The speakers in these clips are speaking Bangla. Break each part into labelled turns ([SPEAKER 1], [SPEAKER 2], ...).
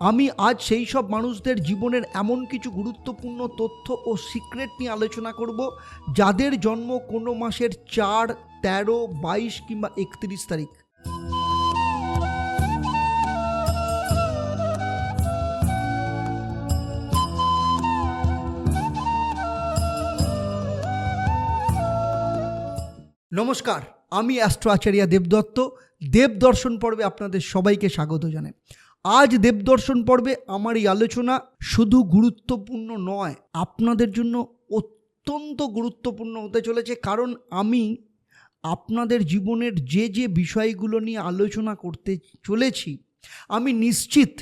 [SPEAKER 1] আমি আজ সেই সব মানুষদের জীবনের এমন কিছু গুরুত্বপূর্ণ তথ্য ও সিক্রেট নিয়ে আলোচনা করব, যাদের জন্ম কোনো মাসের চার, তেরো, বাইশ কিংবা একত্রিশ তারিখ। নমস্কার, আমি অ্যাস্ট্রো আচার্য দেবদত্ত। দেবদর্শন পর্বে আপনাদের সবাইকে স্বাগত জানাই। আজ দেবদর্শন পর্বে আমার এই আলোচনা শুধু গুরুত্বপূর্ণ নয়, আপনাদের জন্য অত্যন্ত গুরুত্বপূর্ণ হতে চলেছে কারণ আমি আপনাদের জীবনের যে যে বিষয়গুলো নিয়ে আলোচনা করতে চলেছি, আমি নিশ্চিত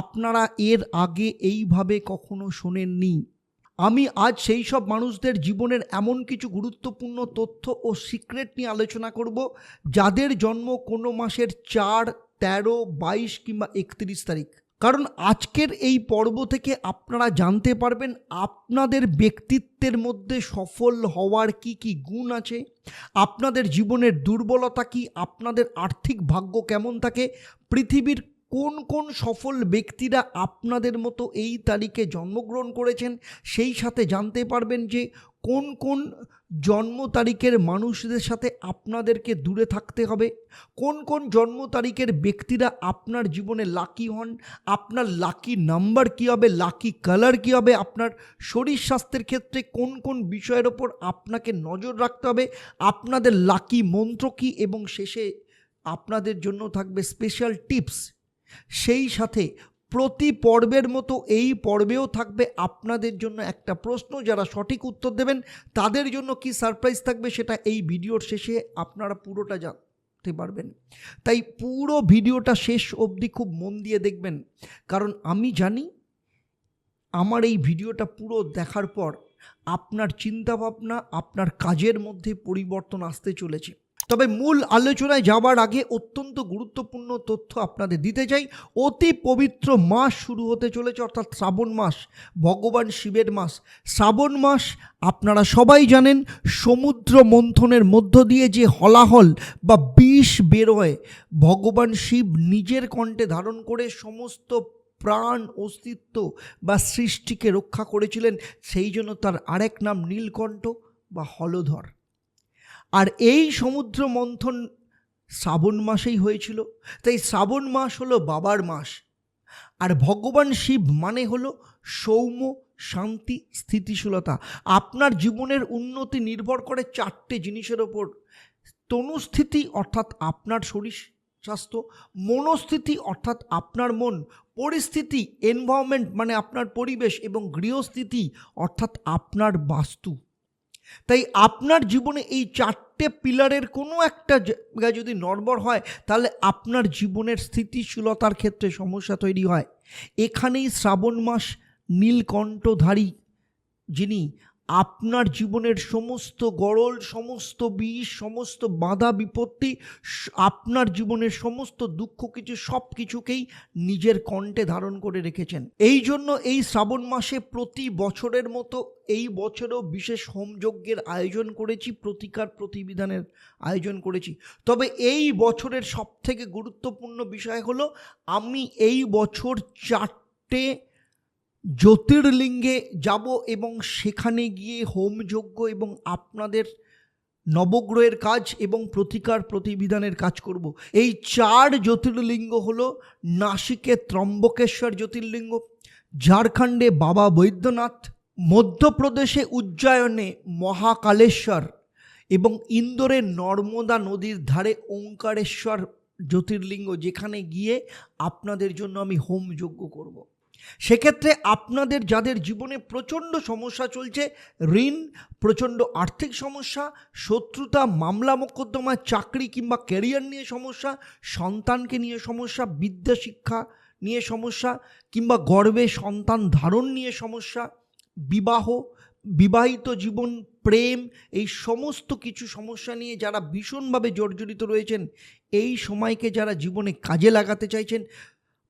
[SPEAKER 1] আপনারা এর আগে এইভাবে কখনো শোনেননি। আমি আজ সেই সব মানুষদের জীবনের এমন কিছু গুরুত্বপূর্ণ তথ্য ও সিক্রেট নিয়ে আলোচনা করব, যাদের জন্ম কোনো মাসের চার তেরো, বাইশ কিংবা একত্রিশ তারিখ। কারণ আজকের এই পর্ব থেকে আপনারা জানতে পারবেন আপনাদের ব্যক্তিত্বের মধ্যে সফল হওয়ার কি কি গুণ আছে, আপনাদের জীবনের দুর্বলতা কি, আপনাদের আর্থিক ভাগ্য কেমন থাকে, পৃথিবীর কোন কোন সফল ব্যক্তিরা আপনাদের মতো এই তারিখে জন্মগ্রহণ করেছেন, সেই সাথে জানতে পারবেন যে কোন কোন জন্ম তারিখের মানুষদের সাথে আপনাদেরকে দূরে থাকতে হবে। কোন কোন জন্ম তারিখের ব্যক্তিরা আপনার জীবনে লাকি হন, আপনার লাকি নাম্বার কী হবে লাকি কালার কী হবে, আপনার শরীর স্বাস্থ্যের ক্ষেত্রে কোন কোন বিষয়ের ওপর আপনাকে নজর রাখতে হবে, আপনাদের লাকি মন্ত্র কী এবং শেষে আপনাদের জন্য থাকবে স্পেশাল টিপস সেই সাথে প্রতি পর্বের মতো এই পর্বেও থাকবে আপনাদের জন্য একটা প্রশ্ন। যারা সঠিক উত্তর দেবেন, তাদের জন্য কি সারপ্রাইজ থাকবে সেটা এই ভিডিওর শেষে আপনারা পুরোটা জানতে পারবেন। তাই পুরো ভিডিওটা শেষ অবধি খুব মন দিয়ে দেখবেন। কারণ আমি জানি, আমার এই ভিডিওটা পুরো দেখার পর আপনার চিন্তাভাবনা, আপনার কাজের মধ্যে পরিবর্তন আসতে চলেছে। তবে মূল আলোচনায় যাবার আগে অত্যন্ত গুরুত্বপূর্ণ তথ্য আপনাদের দিতে চাই। অতি পবিত্র মাস শুরু হতে চলেছে, অর্থাৎ শ্রাবণ মাস, ভগবান শিবের মাস। শ্রাবণ মাস, আপনারা সবাই জানেন, সমুদ্র মন্থনের মধ্য দিয়ে যে হলাহল বা বিষ বেরোয়, ভগবান শিব নিজের কণ্ঠে ধারণ করে সমস্ত প্রাণ, অস্তিত্ব বা সৃষ্টিকে রক্ষা করেছিলেন। সেই জন্য তার আরেক নাম নীলকণ্ঠ বা হলধর। আর এই সমুদ্র মন্থন শ্রাবণ মাসেই হয়েছিল। তাই শ্রাবণ মাস হলো বাবার মাস। আর ভগবান শিব মানে হলো সৌম্য, শান্তি, স্থিতিশীলতা। আপনার জীবনের উন্নতি নির্ভর করে চারটে জিনিসের ওপর। তনুস্থিতি অর্থাৎ আপনার শরীর স্বাস্থ্য, মনস্থিতি অর্থাৎ আপনার মন, পরিস্থিতি এনভায়রনমেন্ট মানে আপনার পরিবেশ এবং গৃহস্থিতি অর্থাৎ আপনার বাস্তু। তাই আপনার জীবনে এই চারটে পিলারের কোনো একটা জায়গায় যদি নড়বড় হয়, তাহলে আপনার জীবনের স্থিতিশীলতার ক্ষেত্রে সমস্যা তৈরি হয়। এখানেই শ্রাবণ মাস নীলকণ্ঠধারী যিনি আপনার জীবনের সমস্ত গরল সমস্ত বিষ, সমস্ত বাধা বিপত্তি আপনার জীবনের সমস্ত দুঃখ কিছু, সব কিছুকেই নিজের কণ্ঠে ধারণ করে রেখেছেন। এই জন্য এই শ্রাবণ মাসে প্রতি বছরের মতো এই বছরও বিশেষ হোমযজ্ঞের আয়োজন করেছি, প্রতিকার প্রতিবিধানের আয়োজন করেছি। তবে এই বছরের সবথেকে গুরুত্বপূর্ণ বিষয় হলো, আমি এই বছর চারটে জ্যোতির্লিঙ্গে যাব এবং সেখানে গিয়ে হোমযজ্ঞ এবং আপনাদের নবগ্রহের কাজ এবং প্রতিকার প্রতিবিধানের কাজ করব এই চার জ্যোতির্লিঙ্গ হল নাসিকে ত্রম্বকেশ্বর জ্যোতির্লিঙ্গ, ঝাড়খণ্ডে বাবা বৈদ্যনাথ, মধ্যপ্রদেশে উজ্জয়নে মহাকালেশ্বর এবং ইন্দোরের নর্মদা নদীর ধারে ওঙ্কারেশ্বর জ্যোতির্লিঙ্গ যেখানে গিয়ে আপনাদের জন্য আমি হোম যজ্ঞ করব। সেক্ষেত্রে আপনাদের, যাদের জীবনে প্রচণ্ড সমস্যা চলছে, ঋণ, প্রচণ্ড আর্থিক সমস্যা, শত্রুতা, মামলা মোকদ্দমা, চাকরি কিংবা ক্যারিয়ার নিয়ে সমস্যা, সন্তানকে নিয়ে সমস্যা, বিদ্যা শিক্ষা নিয়ে সমস্যা কিংবা গর্বে সন্তান ধারণ নিয়ে সমস্যা, বিবাহ, বিবাহিত জীবন, প্রেম, এই সমস্ত কিছু সমস্যা নিয়ে যারা ভীষণভাবে জর্জরিত রয়েছেন, এই সময়কে যারা জীবনে কাজে লাগাতে চাইছেন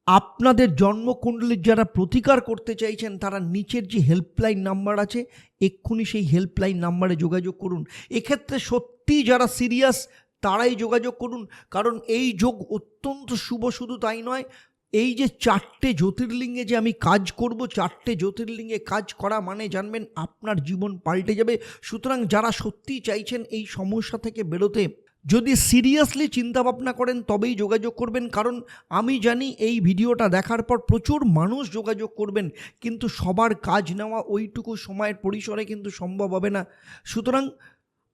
[SPEAKER 1] আপনাদের জন্মকুণ্ডলীর যারা প্রতিকার করতে চাইছেন, তারা নিচের যে হেল্পলাইন নাম্বার আছে, এক্ষুনি সেই হেল্পলাইন নাম্বারে যোগাযোগ করুন। এক্ষেত্রে সত্যি যারা সিরিয়াস তারাই যোগাযোগ করুন। কারণ এই যোগ অত্যন্ত শুভ, শুধু তাই নয়, এই যে চারটে জ্যোতির্লিঙ্গে যে আমি কাজ করব, চারটে জ্যোতির্লিঙ্গে কাজ করা মানে জানবেন আপনার জীবন পাল্টে যাবে। সুতরাং যারা সত্যিই চাইছেন এই সমস্যা থেকে বেরোতে যদি সিরিয়াসলি চিন্তা ভাবনা করেন, তবেই যোগাযোগ করবেন। কারণ আমি জানি এই ভিডিওটা দেখার পর প্রচুর মানুষ যোগাযোগ করবেন, কিন্তু সবার কাজ নেওয়া ওইটুকু সময়ের পরিসরে কিন্তু সম্ভব হবে না। সুতরাং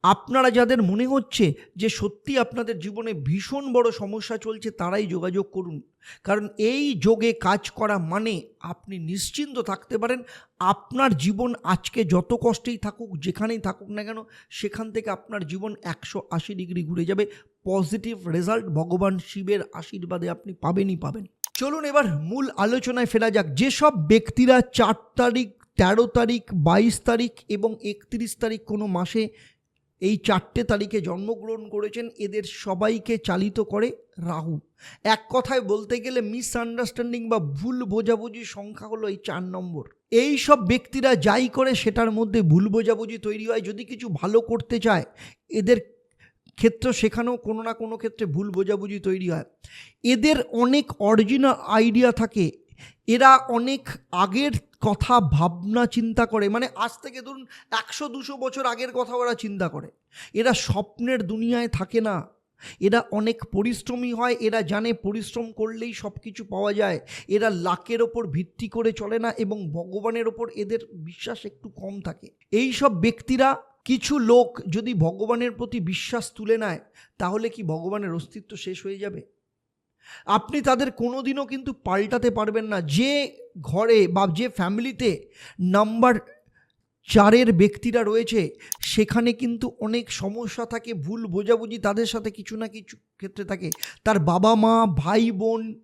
[SPEAKER 1] আপনারা যাদের মনে হচ্ছে যে সত্যি আপনাদের জীবনে ভীষণ বড় সমস্যা চলছে, তারাই যোগাযোগ করুন। কারণ এই যোগে কাজ করা মানে আপনি নিশ্চিন্ত থাকতে পারেন, আপনার জীবন আজকে যত কষ্টেই থাকুক, যেখানেই থাকুক না কেন, সেখান থেকে আপনার জীবন একশো আশি ডিগ্রি ঘুরে যাবে। পজিটিভ রেজাল্ট ভগবান শিবের আশীর্বাদে আপনি পাবেনই পাবেন। চলুন এবার মূল আলোচনায় ফেরা যাক। যেসব ব্যক্তিরা চার তারিখ, তেরো তারিখ, বাইশ তারিখ এবং একত্রিশ তারিখ কোনো মাসে এই চারটে তারিখে জন্মগ্রহণ করেছেন এদের সবাইকে চালিত করে রাহু এক কথায় বলতে গেলে মিসআন্ডারস্ট্যান্ডিং বা ভুল বোঝাবুঝি সংখ্যা হলো এই চার নম্বর। এই সব ব্যক্তিরা যাই করে সেটার মধ্যে ভুল বোঝাবুঝি তৈরি হয়, যদি কিছু ভালো করতে চায়, এদের ক্ষেত্র সেখানেও কোনো না কোনো ক্ষেত্রে ভুল বোঝাবুঝি তৈরি হয়। এদের অনেক অরিজিনাল আইডিয়া থাকে। এরা অনেক আগের কথা ভাবনা চিন্তা করে। মানে আজ থেকে ধরুন একশো, দুশো বছর আগের কথা ওরা চিন্তা করে। এরা স্বপ্নের দুনিয়ায় থাকে না। এরা অনেক পরিশ্রমী হয়, এরা জানে পরিশ্রম করলেই সব কিছু পাওয়া যায়। এরা লাকের ওপর ভিত্তি করে চলে না এবং ভগবানের ওপর এদের বিশ্বাস একটু কম থাকে। এই সব ব্যক্তিরা, কিছু লোক যদি ভগবানের প্রতি বিশ্বাস তুলে নেয়, তাহলে কি ভগবানের অস্তিত্ব শেষ হয়ে যাবে? আপনি তাদের কোনোদিনও কিন্তু পাল্টাতে পারবেন না। যে ঘরে বা যে ফ্যামিলিতে নাম্বার চারের ব্যক্তিরা রয়েছে, সেখানে কিন্তু অনেক সমস্যা থাকে, ভুল বোঝাবুঝি তাদের সাথে কিছু না কিছু ক্ষেত্রে থাকে। তার বাবা মা ভাই বোন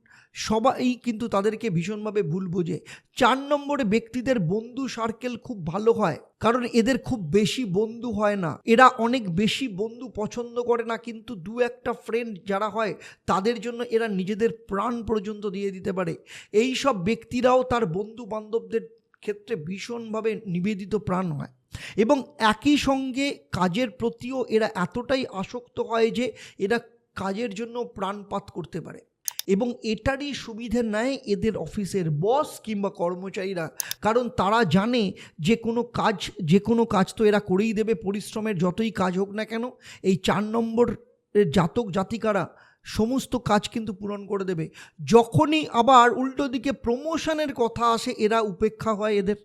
[SPEAKER 1] সবাই কিন্তু তাদেরকে ভীষণভাবে ভুল বোঝে। চার নম্বরে ব্যক্তিদের বন্ধু সার্কেল খুব ভালো হয়, কারণ এদের খুব বেশি বন্ধু হয় না। এরা অনেক বেশি বন্ধু পছন্দ করে না, কিন্তু দু একটা ফ্রেন্ড যারা হয়, তাদের জন্য এরা নিজেদের প্রাণ পর্যন্ত দিয়ে দিতে পারে। এই সব ব্যক্তিরাও তার বন্ধু বান্ধবদের ক্ষেত্রে ভীষণভাবে নিবেদিত প্রাণ হয়। এবং একই সঙ্গে কাজের প্রতিও এরা এতটাই আসক্ত হয় যে, এরা কাজের জন্য প্রাণপাত করতে পারে। এবং এটারই সুবিধে নেয় এদের অফিসের বস কিংবা কর্মচারীরা। কারণ তারা জানে যে কোনো কাজ, যে কোনো কাজ তো এরা করেই দেবে, পরিশ্রমের যতই কাজ হোক না কেন, এই চার নম্বর জাতক জাতিকারা সমস্ত কাজ কিন্তু পূরণ করে দেবে। যখনই আবার উল্টো দিকে প্রমোশনের কথা আসে, এরা উপেক্ষা হয় এদের।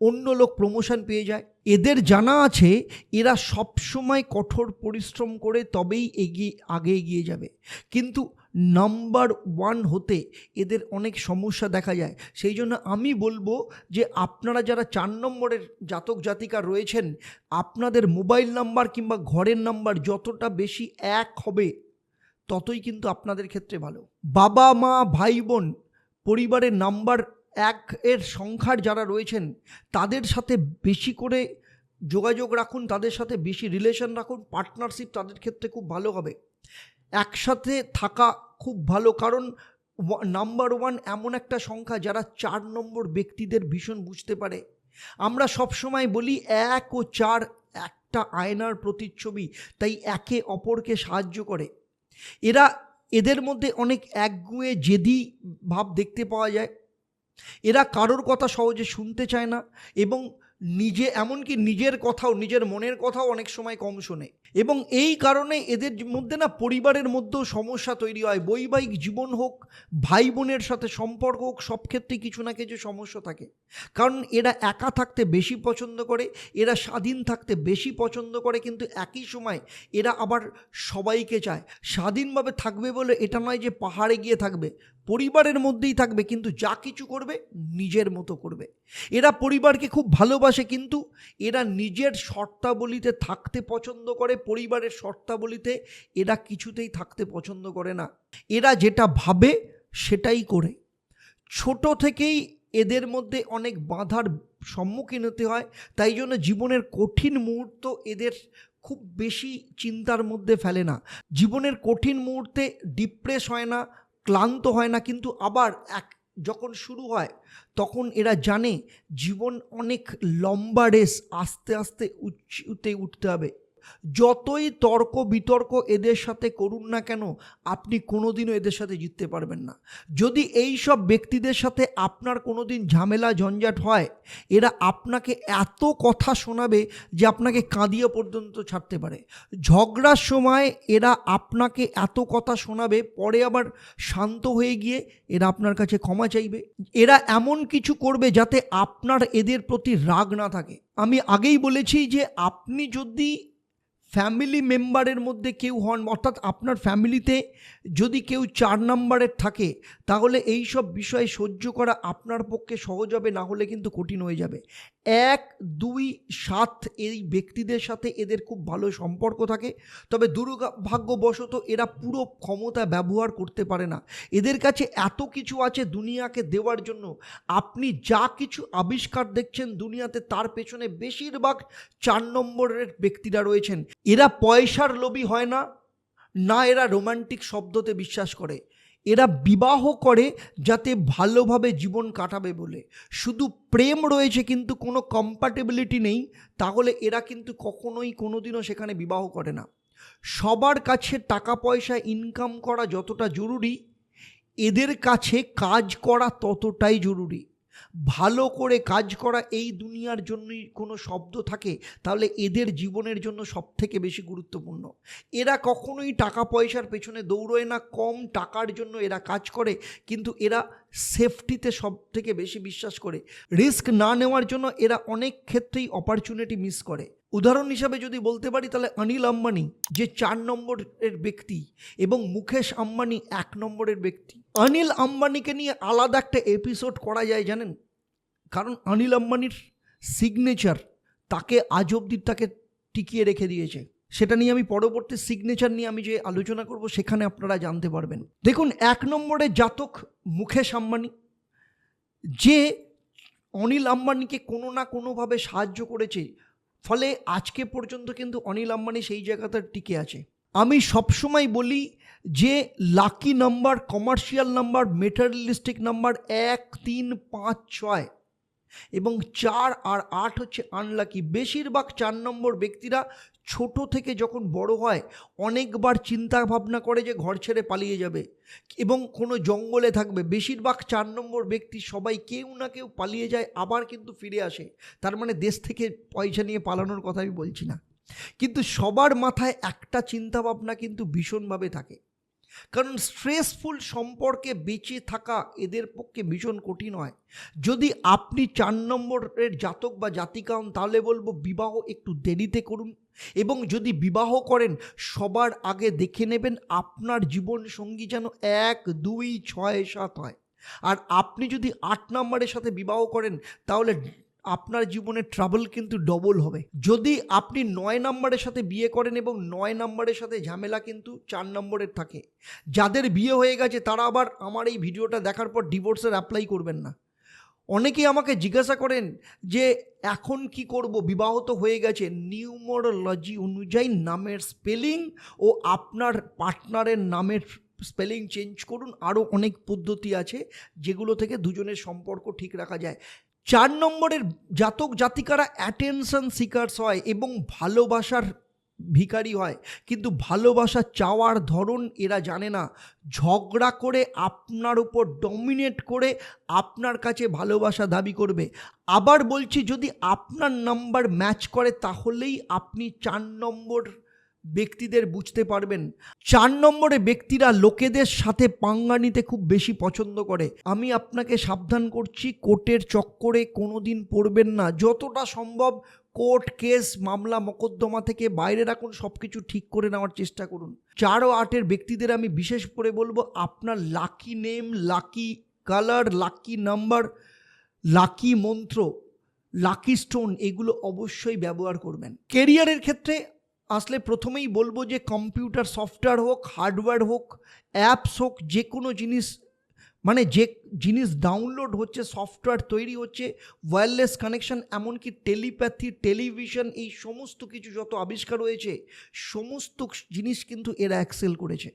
[SPEAKER 1] অন্য লোক প্রমোশন পেয়ে যায়। এদের জানা আছে, এরা সবসময় কঠোর পরিশ্রম করে তবেই এগিয়ে, আগে এগিয়ে যাবে। কিন্তু নাম্বার ওয়ান হতে এদের অনেক সমস্যা দেখা যায়। সেই জন্য আমি বলব যে আপনারা যারা চার নম্বরের জাতক জাতিকা রয়েছেন, আপনাদের মোবাইল নাম্বার কিংবা ঘরের নাম্বার যতটা বেশি এক হবে, ততই কিন্তু আপনাদের ক্ষেত্রে ভালো। বাবা, মা, ভাই, বোন, পরিবারের নাম্বার এক এর সংখ্যার যারা রয়েছেন, তাদের সাথে বেশি করে যোগাযোগ রাখুন, তাদের সাথে বেশি রিলেশন রাখুন পার্টনারশিপ তাদের ক্ষেত্রে খুব ভালো হবে। একসাথে থাকা খুব ভালো। কারণ নাম্বার ওয়ান এমন একটা সংখ্যা যারা চার নম্বর ব্যক্তিদের ভীষণ বুঝতে পারে। আমরা সবসময় বলি এক ও চার একটা আয়নার প্রতিচ্ছবি, তাই একে অপরকে সাহায্য করে। এরা, এদের মধ্যে অনেক একগুয়ে জেদি ভাব দেখতে পাওয়া যায়। এরা কারোর কথা সহজে শুনতে চায় না এবং নিজে, এমনকি নিজের কথাও, নিজের মনের কথাও অনেক সময় কম শোনে। এবং এই কারণে এদের মধ্যে না পরিবারের মধ্যেও সমস্যা তৈরি হয়। বৈবাহিক জীবন হোক ভাই বোনের সাথে সম্পর্ক হোক, সব ক্ষেত্রেই কিছু না কিছু সমস্যা থাকে। কারণ এরা একা থাকতে বেশি পছন্দ করে, এরা স্বাধীন থাকতে বেশি পছন্দ করে, কিন্তু একই সময় এরা আবার সবাইকে চায়। স্বাধীনভাবে থাকবে বলে এটা নয় যে পাহাড়ে গিয়ে থাকবে। পরিবারের মধ্যেই থাকবে, কিন্তু যা কিছু করবে নিজের মতো করবে। এরা পরিবারকে খুব ভালোবাসে, কিন্তু এরা নিজের শর্তাবলীতে থাকতে পছন্দ করে, পরিবারের শর্তাবলীতে এরা কিছুতেই থাকতে পছন্দ করে না। এরা যেটা ভাবে সেটাই করে। ছোট থেকেই এদের মধ্যে অনেক বাধার সম্মুখীন হতে হয়, তাই জন্য জীবনের কঠিন মুহূর্ত এদের খুব বেশি চিন্তার মধ্যে ফেলে না। জীবনের কঠিন মুহূর্তে ডিপ্রেস হয় না ক্লান্ত হয় না, কিন্তু আবার এক, যখন শুরু হয়, তখন এরা জানে জীবন অনেক লম্বা রেস আস্তে আস্তে উচ্চতে উঠতে হবে। যতই তর্ক, বিতর্ক এদের সাথে করুন না কেন, আপনি কোনোদিনও এদের সাথে জিততে পারবেন না। যদি এই সব ব্যক্তিদের সাথে আপনার কোনোদিন ঝামেলা, ঝঞ্ঝাট হয়, এরা আপনাকে এত কথা শোনাবে যে আপনাকে কাঁদিয়ে পর্যন্ত ছাড়তে পারে। ঝগড়ার সময় এরা আপনাকে এত কথা শোনাবে, পরে আবার শান্ত হয়ে গিয়ে এরা আপনার কাছে ক্ষমা চাইবে। এরা এমন কিছু করবে যাতে আপনার এদের প্রতি রাগ না থাকে। আমি আগেই বলেছি যে আপনি যদি ফ্যামিলি মেম্বারের মধ্যে কেউ হন, অর্থাৎ আপনার ফ্যামিলিতে যদি কেউ চার নম্বরের থাকে, তাহলে এই সব বিষয়ে সহ্য করা আপনার পক্ষে সহজ হবে, না হলে কিন্তু কঠিন হয়ে যাবে। এক, দুই, সাত এই ব্যক্তিদের সাথে এদের খুব ভালো সম্পর্ক থাকে, তবে দুর্ভাগ্যবশত এরা পুরো ক্ষমতা ব্যবহার করতে পারে না। এদের কাছে এত কিছু আছে দুনিয়াকে দেওয়ার জন্য। আপনি যা কিছু আবিষ্কার দেখছেন দুনিয়াতে, তার পেছনে বেশিরভাগ চার নম্বরের ব্যক্তিরা রয়েছেন। এরা পয়সার লোভী হয় না না এরা রোমান্টিক শব্দতে বিশ্বাস করে। এরা বিবাহ করে যাতে ভালোভাবে জীবন কাটাবে বলে। শুধু প্রেম রয়েছে কিন্তু কোনো কম্প্যাটেবিলিটি নেই, তাহলে এরা কিন্তু কখনোই কোনোদিনও সেখানে বিবাহ করে না। সবার কাছে টাকা পয়সা ইনকাম করা যতটা জরুরি, এদের কাছে কাজ করা ততটাই জরুরি। ভালো করে কাজ করা এই দুনিয়ার জন্যই কোনো শব্দ থাকে, তাহলে এদের জীবনের জন্য সব থেকে বেশি গুরুত্বপূর্ণ। এরা কখনোই টাকা পয়সার পেছনে দৌড়োয় না, কম টাকার জন্য এরা কাজ করে, কিন্তু এরা সেফটিতে সব থেকে বেশি বিশ্বাস করে। রিস্ক না নেওয়ার জন্য এরা অনেক ক্ষেত্রেই অপরচুনিটি মিস করে। উদাহরণ হিসাবে যদি বলতে পারি, তাহলে অনিল আম্বানি, যে চার নম্বরের ব্যক্তি, এবং মুকেশ আম্বানি এক নম্বরের ব্যক্তি। অনিল আম্বানিকে নিয়ে আলাদা একটা এপিসোড করা যায়, জানেন? কারণ অনিল আম্বানির সিগনেচার তাকে আজ অব্দি তাকে টিকিয়ে রেখে দিয়েছে। সেটা নিয়ে আমি পরবর্তী সিগনেচার নিয়ে আমি যে আলোচনা করব, সেখানে আপনারা জানতে পারবেন। দেখুন, এক নম্বরে জাতক মুখেশ আম্বানি, যে অনিল আম্বানিকে কোনো না কোনোভাবে সাহায্য করেছে, ফলে আজকে পর্যন্ত কিন্তু অনিল আম্বানি সেই জায়গাতে টিকে আছে। আমি সবসময় বলি যে lucky number commercial number materialistic number এক, তিন, পাঁচ, ছয় এবং চার আর আট হচ্ছে আনলাকি বেশিরভাগ চার নম্বর ব্যক্তিরা ছোট থেকে যখন বড় হয়, অনেকবার চিন্তা ভাবনা করে যে ঘর ছেড়ে পালিয়ে যাবে এবং কোনো জঙ্গলে থাকবে। বেশিরভাগ চার নম্বর ব্যক্তি সবাই কেউ না কেউ পালিয়ে যায়, আবার কিন্তু ফিরে আসে। তার মানে দেশ থেকে পয়সা নিয়ে পালানোর কথা আমি বলছি না। কিন্তু সবার মাথায় একটা চিন্তা ভাবনা কিন্তু ভীষণভাবে থাকে। কারণ স্ট্রেসফুল সম্পর্কে বেঁচে থাকা এদের পক্ষে ভীষণ কঠিন হয়। যদি আপনি চার নম্বরের জাতক বা জাতিকা হন, তাহলে বলব বিবাহ একটু দেরিতে করুন এবং যদি বিবাহ করেন, সবার আগে দেখে নেবেন আপনার জীবন সঙ্গী যেন এক, দুই, ছয়, সাত হয়। আর আপনি যদি আট নম্বরের সাথে বিবাহ করেন, তাহলে আপনার জীবনে ট্রাবল কিন্তু ডবল হবে। যদি আপনি নয় নম্বরের সাথে বিয়ে করেন এবং নয় নম্বরের সাথে ঝামেলা কিন্তু চার নম্বরের থাকে। যাদের বিয়ে হয়ে গেছে, তারা আবার আমার এই ভিডিওটা দেখার পর ডিভোর্সের অ্যাপ্লাই করবেন না। অনেকেই আমাকে জিজ্ঞাসা করেন যে, এখন কি করব? বিবাহ তো হয়ে গেছে। নিউমোরোলজি অনুযায়ী নামের স্পেলিং ও আপনার পার্টনারের নামের স্পেলিং চেঞ্জ করুন। আরও অনেক পদ্ধতি আছে, যেগুলো থেকে দুজনের সম্পর্ক ঠিক রাখা যায়। চার নম্বরের জাতক জাতিকারা অ্যাটেনশন সিকার্স হয় এবং ভালোবাসার ভিকারি হয়। কিন্তু ভালোবাসা চাওয়ার ধরন এরা জানে না। ঝগড়া করে আপনার উপর ডমিনেট করে আপনার কাছে ভালোবাসা দাবি করবে। আবার বলছি, যদি আপনার নাম্বার ম্যাচ করে, তাহলেই আপনি চার নম্বর ব্যক্তিদের বুঝতে পারবেন। চার নম্বরে ব্যক্তিরা লোকেদের সাথে পাঙ্গা নিতে খুব বেশি পছন্দ করে। আমি আপনাকে সাবধান করছি, কোর্টের চক্করে কোনো দিন পড়বেন না। যতটা সম্ভব কোর্ট কেস, মামলা, মোকদ্দমা থেকে বাইরে রাখুন সব কিছু ঠিক করে নেওয়ার চেষ্টা করুন। চার ও আটের ব্যক্তিদের আমি বিশেষ করে বলব, আপনার lucky name lucky colour lucky number lucky মন্ত্র লাকি স্টোন এগুলো অবশ্যই ব্যবহার করবেন। কেরিয়ারের ক্ষেত্রে আসলে প্রথমেই বলব যে কম্পিউটার সফটওয়্যার হোক, হার্ডওয়্যার হোক, অ্যাপস হোক, যে কোনো জিনিস মানে যে জিনিস ডাউনলোড হচ্ছে, সফটওয়্যার তৈরি হচ্ছে ওয়্যারলেস কানেকশন এমনকি টেলিপ্যাথি টেলিভিশন এই সমস্ত কিছু যত আবিষ্কার হয়েছে, সমস্ত জিনিস কিন্তু এরা অ্যাক্সেল করেছে।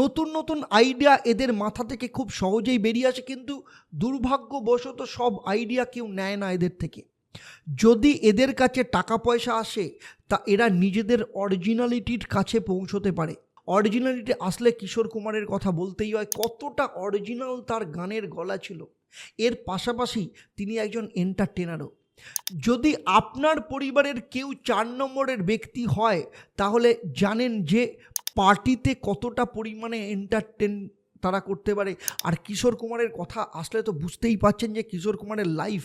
[SPEAKER 1] নতুন নতুন আইডিয়া এদের মাথা থেকে খুব সহজেই বেরিয়ে আসে, কিন্তু দুর্ভাগ্যবশত সব আইডিয়া কেউ নেয় না এদের থেকে। যদি এদের কাছে টাকা পয়সা আসে, তা এরা নিজেদের অরিজিনালিটির কাছে পৌঁছতে পারে। অরিজিনালিটি আসলে কিশোর কুমারের কথা বলতেই হয়, কতটা অরিজিনাল তার গানের গলা ছিল। এর পাশাপাশি তিনি একজন এন্টারটেনারও যদি আপনার পরিবারের কেউ চার নম্বরের ব্যক্তি হয়, তাহলে জানেন যে পার্টিতে কতটা পরিমাণে এন্টারটেন তারা করতে পারে। আর কিশোর কুমারের কথা আসলে তো বুঝতেই পাচ্ছেন যে কিশোর কুমারের লাইফ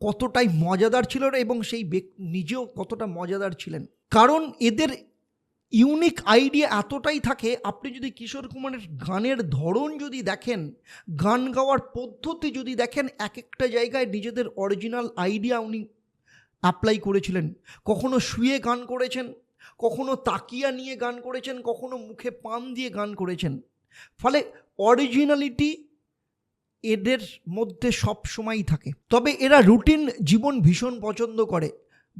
[SPEAKER 1] কতটাই মজাদার ছিল এবং সেই নিজেও কতটা মজাদার ছিলেন। কারণ এদের ইউনিক আইডিয়া এতটাই থাকে, আপনি যদি কিশোর কুমারের গানের ধরন যদি দেখেন, গান গাওয়ার পদ্ধতি যদি দেখেন, এক একটা জায়গায় নিজেদের অরিজিনাল আইডিয়া উনি অ্যাপ্লাই করেছিলেন। কখনো শুয়ে গান করেছেন, কখনো তাকিয়া নিয়ে গান করেছেন, কখনো মুখে পান দিয়ে গান করেছেন। ফলে অরিজিনালিটি এদের মধ্যে সব সময়ই থাকে। তবে এরা রুটিন জীবন ভীষণ পছন্দ করে।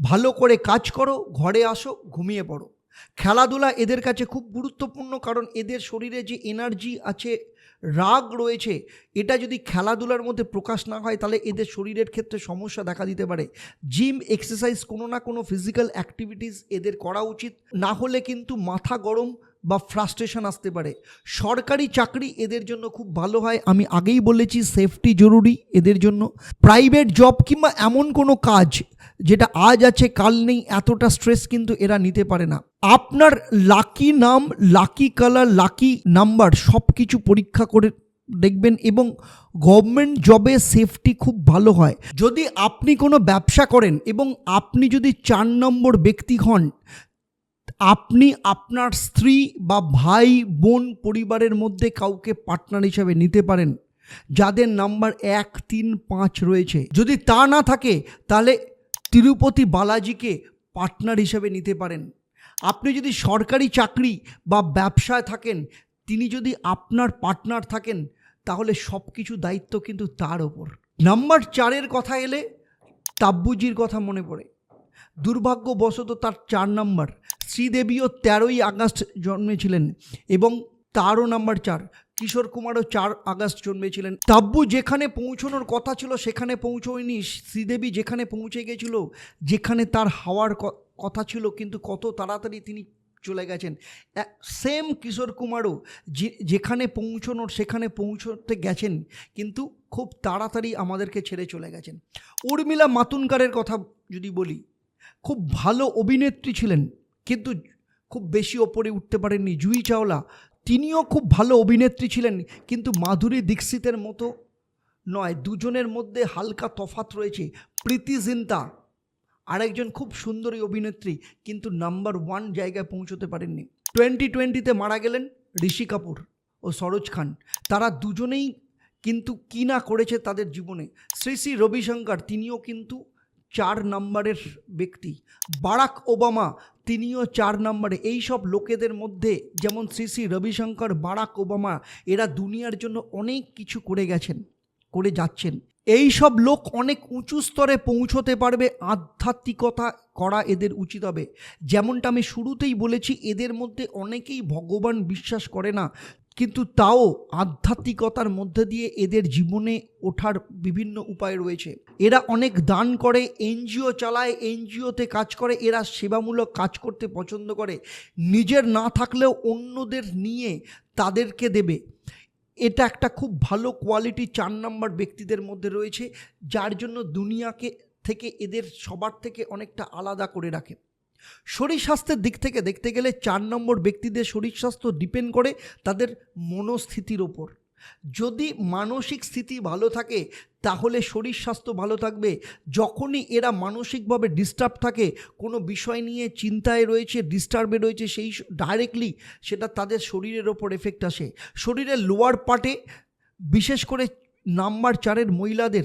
[SPEAKER 1] ভালো করে কাজ করো, ঘরে আসো, ঘুমিয়ে পড়ো। খেলাধুলা এদের কাছে খুব গুরুত্বপূর্ণ কারণ এদের শরীরে যে এনার্জি আছে, রাগ রয়েছে, এটা যদি খেলাধুলার মধ্যে প্রকাশ না হয়, তাহলে এদের শরীরের ক্ষেত্রে সমস্যা দেখা দিতে পারে। জিম এক্সারসাইজ কোনো না কোনো ফিজিক্যাল অ্যাক্টিভিটিস এদের করা উচিত। না হলে কিন্তু মাথা গরম বা ফ্রাস্ট্রেশন আসতে পারে। সরকারি চাকরি এদের জন্য খুব ভালো হয়। আমি আগেই বলেছি সেফটি জরুরি এদের জন্য। প্রাইভেট জব কিংবা এমন কোনো কাজ যেটা আজ আছে, কাল নেই, এতটা স্ট্রেস কিন্তু এরা নিতে পারে না। আপনার লাকি নাম লাকি কালার লাকি নাম্বার সব কিছু পরীক্ষা করে দেখবেন এবং গভর্নমেন্ট জবে সেফটি খুব ভালো হয়। যদি আপনি কোনো ব্যবসা করেন এবং আপনি যদি চার নম্বর ব্যক্তি হন আপনি আপনার স্ত্রী বা ভাই, বোন পরিবারের মধ্যে কাউকে পার্টনার হিসাবে নিতে পারেন। যাদের নাম্বার এক, তিন, পাঁচ রয়েছে। যদি তা না থাকে, তাহলে তিরুপতি বালাজিকে পার্টনার হিসেবে নিতে পারেন। আপনি যদি সরকারি চাকরি বা ব্যবসায় থাকেন, তিনি যদি আপনার পার্টনার থাকেন, তাহলে সব কিছু দায়িত্ব কিন্তু তার ওপর। নাম্বার চারের কথা এলে তাব্বুজির কথা মনে পড়ে। দুর্ভাগ্যবশত তার চার নাম্বার শ্রীদেবীও তেরোই আগস্ট জন্মেছিলেন এবং তারও নাম্বার চার। কিশোর কুমারও চার আগস্ট জন্মেছিলেন। তাব্বু যেখানে পৌঁছানোর কথা ছিল সেখানে পৌঁছয়নি। শ্রীদেবী যেখানে পৌঁছে গেছিল, যেখানে তার হাওয়ার কথা ছিল, কিন্তু কত তাড়াতাড়ি তিনি চলে গেছেন। সেম কিশোর কুমারও যেখানে পৌঁছানোর, সেখানে পৌঁছতে গেছেন, কিন্তু খুব তাড়াতাড়ি আমাদেরকে ছেড়ে চলে গেছেন। উর্মিলা মাতুনকারের কথা যদি বলি, খুব ভালো অভিনেত্রী ছিলেন। কিন্তু খুব বেশি ওপরে উঠতে পারেননি। জুই চাওলা, তিনিও খুব ভালো অভিনেত্রী ছিলেন, কিন্তু মাধুরী দীক্ষিতের মতো নয়। দুজনের মধ্যে হালকা তফাত রয়েছে। প্রীতি জিন্তা, আরেকজন খুব সুন্দরী অভিনেত্রী, কিন্তু নাম্বার ওয়ান জায়গায় পৌঁছতে পারেননি। টোয়েন্টি টোয়েন্টিতে মারা গেলেন ঋষি কাপুর ও সরোজ খান। তারা দুজনেই কিন্তু কি না করেছে তাদের জীবনে। শ্রী শ্রী রবিশঙ্কর, তিনিও কিন্তু চার নম্বরের ব্যক্তি। বারাক ওবামা, তিনিও চার নম্বরে। এই সব লোকেদের মধ্যে যেমন শ্রী শ্রী রবিশঙ্কর, বারাক ওবামা, এরা দুনিয়ার জন্য অনেক কিছু করে গেছেন, করে যাচ্ছেন। এই সব লোক অনেক উঁচু স্তরে পৌঁছতে পারবে, আধ্যাত্মিকতা করা এদের উচিত হবে। যেমনটা আমি শুরুতেই বলেছি, এদের মধ্যে অনেকেই ভগবান বিশ্বাস করে না। কিন্তু তাও আধ্যাত্মিকতার মধ্যে দিয়ে এদের জীবনে ওঠার বিভিন্ন উপায় রয়েছে। এরা অনেক দান করে, এনজিও চালায়, এনজিওতে কাজ করে, এরা সেবামূলক কাজ করতে পছন্দ করে। নিজের না থাকলেও অন্যদের নিয়ে তাদেরকে দেবে। এটা একটা খুব ভালো কোয়ালিটি চার নম্বর ব্যক্তিদের মধ্যে রয়েছে, যার জন্য দুনিয়াকে থেকে এদের সবার থেকে অনেকটা আলাদা করে রাখে। শরীর স্বাস্থ্যের দিক থেকে দেখতে গেলে চার নম্বর ব্যক্তিদের শরীর স্বাস্থ্য ডিপেন্ড করে তাদের মনস্থিতির ওপর। যদি মানসিক স্থিতি ভালো থাকে, তাহলে শরীর স্বাস্থ্য ভালো থাকবে। যখনই এরা মানসিকভাবে ডিস্টার্ব থাকে, কোনো বিষয় নিয়ে চিন্তায় রয়েছে ডিস্টার্বে রয়েছে, সেই ডাইরেক্টলি সেটা তাদের শরীরের ওপর এফেক্ট আসে। শরীরের লোয়ার পার্টে বিশেষ করে নাম্বার চারের মহিলাদের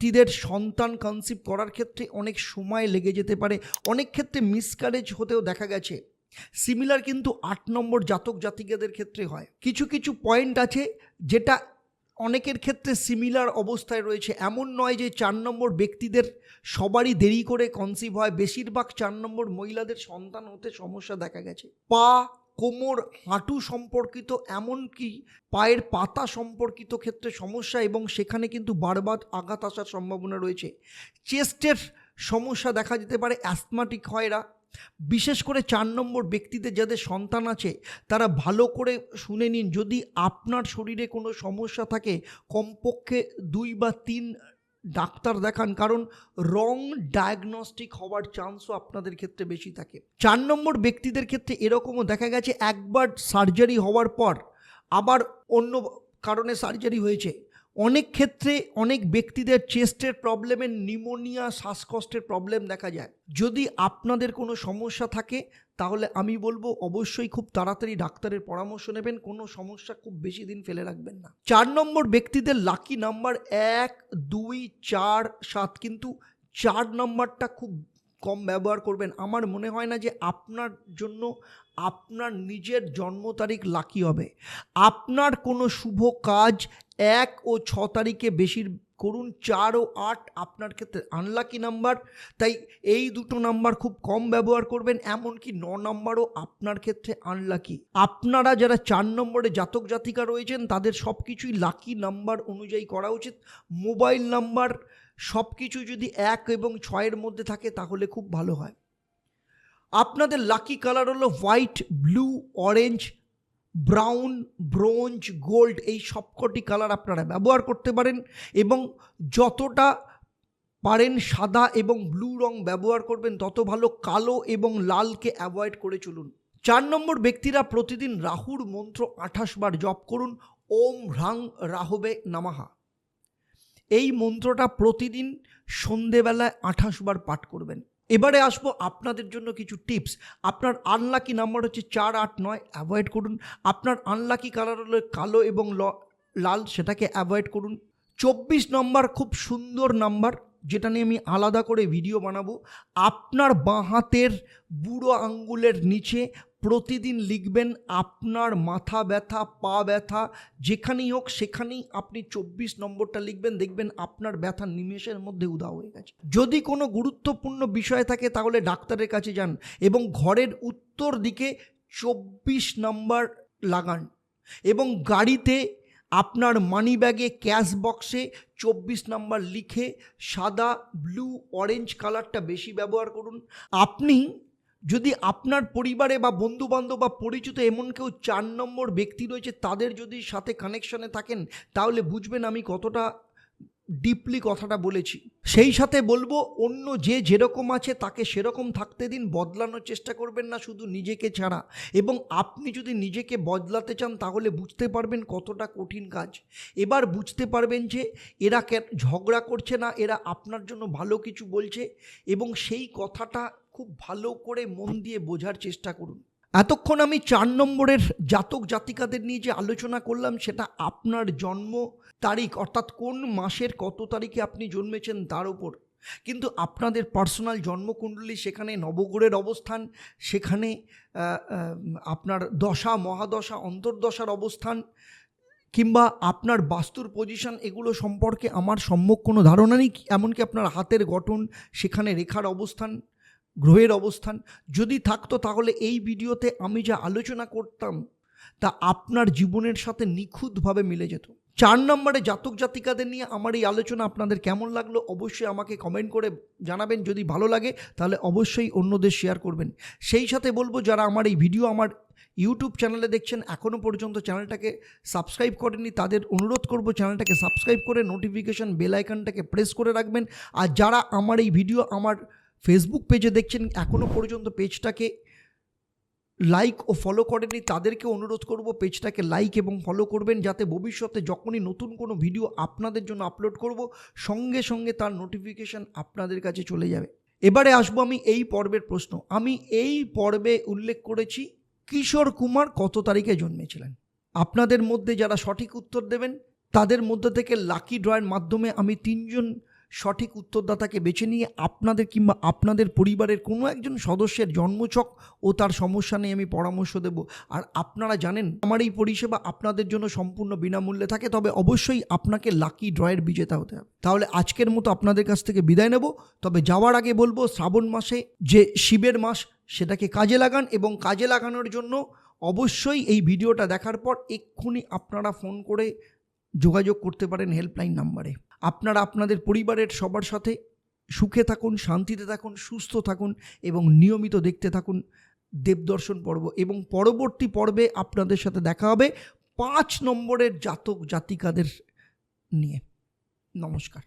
[SPEAKER 1] ব্যক্তিদের সন্তান কনসিভ করার ক্ষেত্রে অনেক সময় লেগে যেতে পারে। অনেক ক্ষেত্রে মিসকারেজ হতেও দেখা গেছে। সিমিলার কিন্তু আট নম্বর জাতক জাতিকাদের ক্ষেত্রে হয়। কিছু কিছু পয়েন্ট আছে যেটা অনেকের ক্ষেত্রে সিমিলার অবস্থায় রয়েছে। এমন নয় যে চার নম্বর ব্যক্তিদের সবারই দেরি করে কনসিভ হয়। বেশিরভাগ চার নম্বর মহিলাদের সন্তান হতে সমস্যা দেখা গেছে। পা কোমর, হাঁটু সম্পর্কিত এমনকি পায়ের পাতা সম্পর্কিত ক্ষেত্রে সমস্যা এবং সেখানে কিন্তু বারবার আঘাত আসার সম্ভাবনা রয়েছে। চেস্টের সমস্যা দেখা যেতে পারে, অ্যাস্থমাটিক হয়রা। বিশেষ করে চার নম্বর ব্যক্তিদের যাদের সন্তান আছে, তারা ভালো করে শুনে নিন, যদি আপনার শরীরে কোনো সমস্যা থাকে, কমপক্ষে দুই বা তিন ডাক্তার দেখান, কারণ রং ডায়াগনস্টিক হওয়ার চান্সও আপনাদের ক্ষেত্রে বেশি থাকে। চার নম্বর ব্যক্তিদের ক্ষেত্রে এরকমও দেখা গেছে, একবার সার্জারি হওয়ার পর আবার অন্য কারণে সার্জারি হয়েছে। অনেক ক্ষেত্রে অনেক ব্যক্তিদের চেস্টের প্রবলেমের নিমোনিয়া শ্বাসকষ্টের প্রবলেম দেখা যায়। যদি আপনাদের কোনো সমস্যা থাকে, তাহলে আমি বলব অবশ্যই খুব তাড়াতাড়ি ডাক্তারের পরামর্শ নেবেন। কোনো সমস্যা খুব বেশি দিন ফেলে রাখবেন না। চার নম্বর ব্যক্তিদের লাকি নাম্বার এক, দুই, চার, সাত, কিন্তু চার নম্বরটা খুব কম ব্যবহার করবেন। আমার মনে হয় না যে আপনার জন্য আপনার নিজের জন্ম তারিখ লাকি হবে। আপনার কোনো শুভ কাজ এক ও ছ তারিখে বেশির করুন, চার ও আট আপনার ক্ষেত্রে আনলাকি নাম্বার তাই এই দুটো নাম্বার খুব কম ব্যবহার করবেন, এমনকি ন নম্বরও আপনার ক্ষেত্রে আনলাকি আপনারা যারা চার নম্বরে জাতক জাতিকা রয়েছেন, তাদের সব কিছুই লাকি নাম্বার অনুযায়ী করা উচিত। মোবাইল নাম্বার সব কিছু যদি এক এবং ছয়ের মধ্যে থাকে, তাহলে খুব ভালো হয়। আপনাদের লাকি কালার হলো white blue orange brown bronze gold এই সবকটি কালার আপনারা ব্যবহার করতে পারেন এবং যতটা পারেন সাদা এবং ব্লু রং ব্যবহার করবেন, তত ভালো কালো এবং লালকে অ্যাভয়েড করে চলুন। চার নম্বর ব্যক্তিরা প্রতিদিন রাহুর মন্ত্র আঠাশ বার জপ করুন। ওম হ্রাং রাহবে নামাহা এই মন্ত্রটা প্রতিদিন সন্ধেবেলায় আঠাশ বার পাঠ করবেন। এবারে আসব আপনাদের জন্য কিছু টিপস। আপনার আনলাকি নাম্বার হচ্ছে চার আট নয় অ্যাভয়েড করুন। আপনার আনলাকি কালার হলো কালো এবং লাল, সেটাকে অ্যাভয়েড করুন। চব্বিশ নম্বর খুব সুন্দর নাম্বার যেটা নিয়ে আমি আলাদা করে ভিডিও বানাবো। আপনার বাঁ হাতের বুড়ো আঙ্গুলের নিচে প্রতিদিন লিখবেন আপনার মাথা ব্যথা, পা ব্যথা, যেখানেই হোক সেখানেই আপনি চব্বিশ নম্বরটা লিখবেন, দেখবেন আপনার ব্যথা নিমেষের মধ্যে উদা হয়ে গেছে। যদি কোনো গুরুত্বপূর্ণ বিষয় থাকে তাহলে ডাক্তারের কাছে যান এবং ঘরের উত্তর দিকে চব্বিশ নম্বর লাগান এবং গাড়িতে আপনার মানি ব্যাগে ক্যাশ বক্সে চব্বিশ নাম্বার লিখে সাদা ব্লু অরেঞ্জ কালারটা বেশি ব্যবহার করুন। আপনি যদি আপনার পরিবারে বা বন্ধু বান্ধব বা পরিচিত এমন কেউ চার নম্বর ব্যক্তি রয়েছে, তাদের যদি সাথে কানেকশনে থাকেন, তাহলে বুঝবেন আমি কতটা ডিপলি কথাটা বলেছি। সেই সাথে বলব, অন্য যে যেরকম আছে, তাকে সেরকম থাকতে দিন, বদলানোর চেষ্টা করবেন না শুধু নিজেকে ছাড়া। এবং আপনি যদি নিজেকে বদলাতে চান, তাহলে বুঝতে পারবেন কতটা কঠিন কাজ। এবার বুঝতে পারবেন যে, এরা ঝগড়া করছে না, এরা আপনার জন্য ভালো কিছু বলছে, এবং সেই কথাটা খুব ভালো করে মন দিয়ে বোঝার চেষ্টা করুন। এতক্ষণ আমি চার নম্বরের জাতক জাতিকাদের নিয়ে যে আলোচনা করলাম, সেটা আপনার জন্ম তারিখ, অর্থাৎ কোন মাসের কত তারিখে আপনি জন্মেছেন তার উপর। কিন্তু আপনাদের পার্সোনাল জন্মকুণ্ডলী সেখানে নবগ্রহের অবস্থান, সেখানে আপনার দশা, মহাদশা, অন্তর্দশার অবস্থান, কিংবা আপনার বাস্তুর পজিশন এগুলো সম্পর্কে আমার সম্যক কোনো ধারণা নেই, এমনকি আপনার হাতের গঠন, সেখানে রেখার অবস্থান গ্রহের অবস্থান যদি থাকতো তাহলে এই ভিডিওতে আমি যা আলোচনা করতাম তা আপনার জীবনের সাথে নিখুঁতভাবে মিলে যেত। চার নম্বরে জাতক জাতিকাদের নিয়ে আমার এই আলোচনা আপনাদের কেমন লাগল অবশ্যই আমাকে কমেন্ট করে জানাবেন। যদি ভালো লাগে তাহলে অবশ্যই অন্যদের শেয়ার করবেন। সেই সাথে বলব, যারা আমার এই ভিডিও আমার ইউটিউব চ্যানেলে দেখছেন এখনও পর্যন্ত চ্যানেলটাকে সাবস্ক্রাইব করেনি তাদের অনুরোধ করব চ্যানেলটাকে সাবস্ক্রাইব করে নোটিফিকেশন বেল আইকনটাকে প্রেস করে রাখবেন। আর যারা আমার এই ভিডিও আমার ফেসবুক পেজে দেখছেন এখনও পর্যন্ত পেজটাকে লাইক ও ফলো করেনি তাদেরকে অনুরোধ করব পেজটাকে লাইক এবং ফলো করবেন, যাতে ভবিষ্যতে যখনই নতুন কোনো ভিডিও আপনাদের জন্য আপলোড করব, সঙ্গে সঙ্গে তার নোটিফিকেশান আপনাদের কাছে চলে যাবে। এবারে আসব আমি এই পর্বের প্রশ্ন। আমি এই পর্বে উল্লেখ করেছি কিশোর কুমার কত তারিখে জন্মেছিলেন। আপনাদের মধ্যে যারা সঠিক উত্তর দেবেন, তাদের মধ্যে থেকে লাকি ড্রয়ের মাধ্যমে আমি তিনজন সঠিক উত্তরদাতাকে বেছে নিয়ে আপনাদের কিংবা আপনাদের পরিবারের কোনো একজন সদস্যের জন্মছক ও তার সমস্যা নিয়ে আমি পরামর্শ দেব। আর আপনারা জানেন, আমার এই পরিষেবা আপনাদের জন্য সম্পূর্ণ বিনামূল্যে থাকে, তবে অবশ্যই আপনাকে লাকি ড্রয়ের বিজেতা হতে হবে। তাহলে আজকের মতো আপনাদের কাছ থেকে বিদায় নেব। তবে যাওয়ার আগে বলব, শ্রাবণ মাসে যে শিবের মাস, সেটাকে কাজে লাগান এবং কাজে লাগানোর জন্য অবশ্যই এই ভিডিওটা দেখার পর এক্ষুনি আপনারা ফোন করে যোগাযোগ করতে পারেন হেল্পলাইন নাম্বারে। আপনারা আপনাদের পরিবারের সবার সাথে সুখে থাকুন, শান্তিতে থাকুন, সুস্থ থাকুন এবং নিয়মিত দেখতে থাকুন দেবদর্শন পর্ব এবং পরবর্তী পর্বে আপনাদের সাথে দেখা হবে পাঁচ নম্বরের জাতক জাতিকাদের নিয়ে। নমস্কার।